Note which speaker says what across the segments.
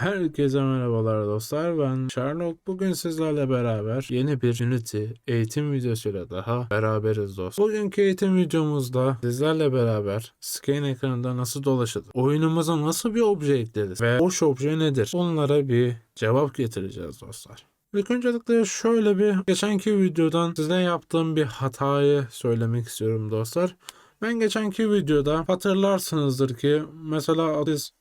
Speaker 1: Herkese merhabalar dostlar. Ben Sherlock. Bugün sizlerle beraber yeni bir Unity eğitim videosuyla daha beraberiz dost. Bugünkü eğitim videomuzda sizlerle beraber scan ekranında nasıl dolaşılır? Oyunumuza nasıl bir obje ekleriz? Ve boş obje nedir? Onlara bir cevap getireceğiz dostlar. İlk öncelikle şöyle bir geçenki videodan size yaptığım bir hatayı söylemek istiyorum dostlar. Ben geçenki videoda hatırlarsınızdır ki mesela siz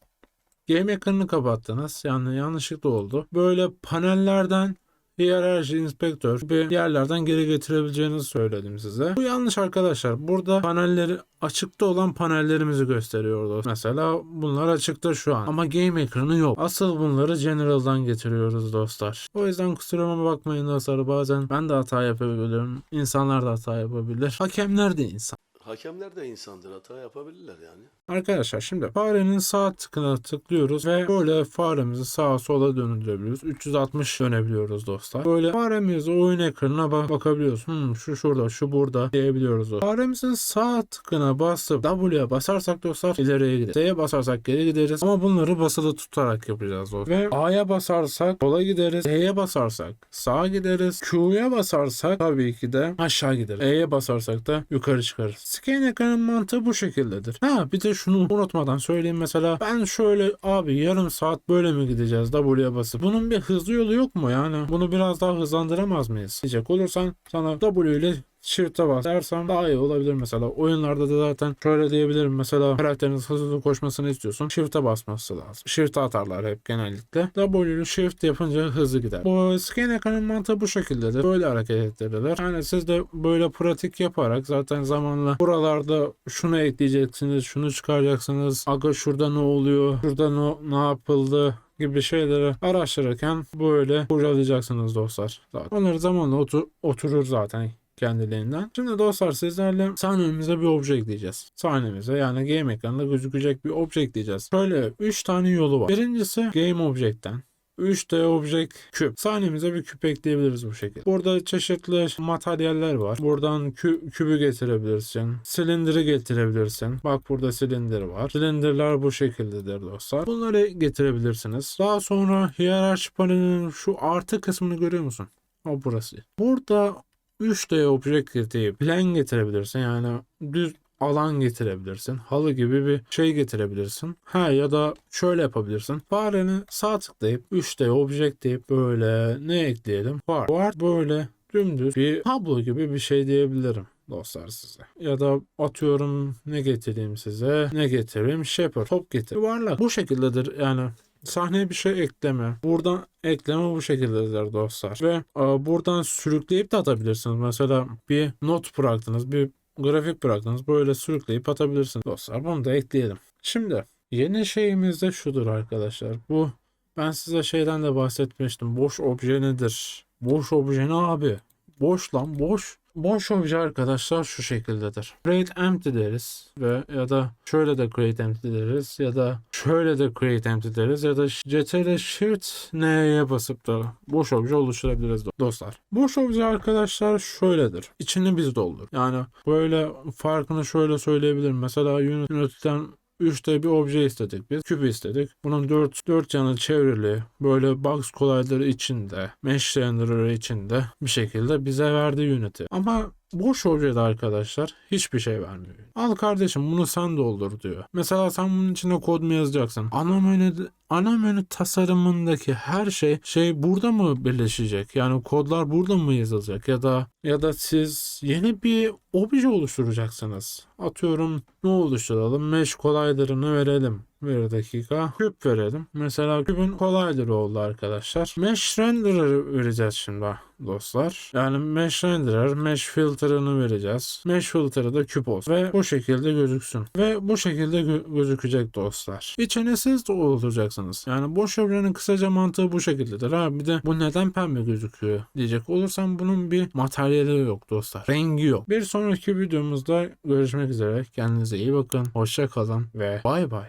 Speaker 1: Game ekranını kapattınız. Yani yanlışlıkla oldu. Böyle panellerden hiyerarşi inspektör gibi yerlerden geri getirebileceğinizi söyledim size. Bu yanlış arkadaşlar. Burada panelleri açıkta olan panellerimizi gösteriyordu. Mesela bunlar açıkta şu an. Ama game ekranı yok. Asıl bunları general'dan getiriyoruz dostlar. O yüzden kusuruma bakmayın dostlar. Bazen ben de hata yapabilirim. İnsanlar da hata yapabilir. Hakemler de insan.
Speaker 2: Hakemler de insandır hata yapabilirler yani.
Speaker 1: Arkadaşlar şimdi farenin sağ tıkına tıklıyoruz ve böyle faremizi sağa sola döndürebiliyoruz. 360 dönebiliyoruz dostlar. Böyle faremizi oyun ekranına bak bakabiliyoruz. Hmm, şu şurada, şu burada diyebiliyoruz. Faremizin sağ tıkına basıp W'ye basarsak dostlar ileriye gideriz. Z'ye basarsak geri gideriz. Ama bunları basılı tutarak yapacağız dostlar. Ve A'ya basarsak sola gideriz. Z'ye basarsak sağa gideriz. Q'ya basarsak tabii ki de aşağı gideriz. E'ye basarsak da yukarı çıkarız. Scan mantığı bu şekildedir. Ha bir de şunu unutmadan söyleyeyim. Mesela ben şöyle abi yarım saat böyle mi gideceğiz W'ye basıp? Bunun bir hızlı yolu yok mu yani? Bunu biraz daha hızlandıramaz mıyız? Diyecek olursan sana W ile Shift'e bas dersem daha iyi olabilir mesela. Oyunlarda da zaten şöyle diyebilirim mesela karakteriniz hızlı koşmasını istiyorsun. Shift'e basması lazım. Shift'e atarlar hep genellikle. W ile Shift yapınca hızlı gider. Bu scan ekranın mantığı bu şekildedir. Böyle hareket ettirilir. Yani siz de böyle pratik yaparak zaten zamanla buralarda şunu ekleyeceksiniz, şunu çıkaracaksınız. Aga şurada ne oluyor? Şurada ne, ne yapıldı? gibi şeyleri araştırırken böyle kurcalayacaksınız dostlar. Zaten. Onları zamanla otur, oturur zaten kendiliğinden. Şimdi dostlar sizlerle sahnemize bir obje ekleyeceğiz. Sahnemize yani game ekranında gözükecek bir obje ekleyeceğiz. Şöyle 3 tane yolu var. Birincisi game object'ten 3D Object küp. Sahnemize bir küp ekleyebiliriz bu şekilde. Burada çeşitli materyaller var. Buradan kü kübü getirebilirsin. Silindiri getirebilirsin. Bak burada silindir var. Silindirler bu şekildedir dostlar. Bunları getirebilirsiniz. Daha sonra hiyerarşi panelinin şu artı kısmını görüyor musun? O burası. Burada 3D Object deyip plan getirebilirsin. Yani düz alan getirebilirsin. Halı gibi bir şey getirebilirsin. Ha ya da şöyle yapabilirsin. Fareni sağ tıklayıp 3D Object deyip böyle ne ekleyelim? Var. Var böyle dümdüz bir tablo gibi bir şey diyebilirim dostlar size. Ya da atıyorum ne getireyim size? Ne getireyim? Shepherd. Top getir. Yuvarlak. Bu şekildedir yani sahneye bir şey ekleme. Buradan ekleme bu şekildedir dostlar. Ve e, buradan sürükleyip de atabilirsiniz. Mesela bir not bıraktınız, bir grafik bıraktınız. Böyle sürükleyip atabilirsiniz dostlar. Bunu da ekleyelim. Şimdi yeni şeyimiz de şudur arkadaşlar. Bu ben size şeyden de bahsetmiştim. Boş obje nedir? Boş obje ne abi? Boş lan boş. Boş obje arkadaşlar şu şekildedir. Create empty deriz ve ya da şöyle de create empty deriz ya da şöyle de create empty deriz ya da ctrl shift n'ye basıp da boş obje oluşturabiliriz dostlar. Boş obje arkadaşlar şöyledir. İçini biz doldur. Yani böyle farkını şöyle söyleyebilirim. Mesela Unity'den 3'te bir obje istedik biz. Küp istedik. Bunun 4, 4 yanı çevrili. Böyle box kolayları içinde. Mesh renderer içinde bir şekilde bize verdi Unity. Ama boş objede arkadaşlar hiçbir şey vermiyor. Al kardeşim bunu sen doldur diyor. Mesela sen bunun içine kod mu yazacaksın? Ana menü ana menü tasarımındaki her şey şey burada mı birleşecek? Yani kodlar burada mı yazılacak ya da ya da siz yeni bir obje oluşturacaksınız. Atıyorum ne oluşturalım? Mesh kolaylarını verelim. Bir dakika. Küp verelim. Mesela küpün kolayları oldu arkadaşlar. Mesh renderer vereceğiz şimdi dostlar. Yani mesh renderer, mesh filter'ını vereceğiz. Mesh filter'ı da küp olsun. Ve bu şekilde gözüksün. Ve bu şekilde gö- gözükecek dostlar. İçine siz de olacaksınız. Yani boş objenin kısaca mantığı bu şekildedir. Ha bir de bu neden pembe gözüküyor diyecek olursam bunun bir materyali yok dostlar. Rengi yok. Bir sonraki videomuzda görüşmek üzere. Kendinize iyi bakın. Hoşça kalın ve bay bay.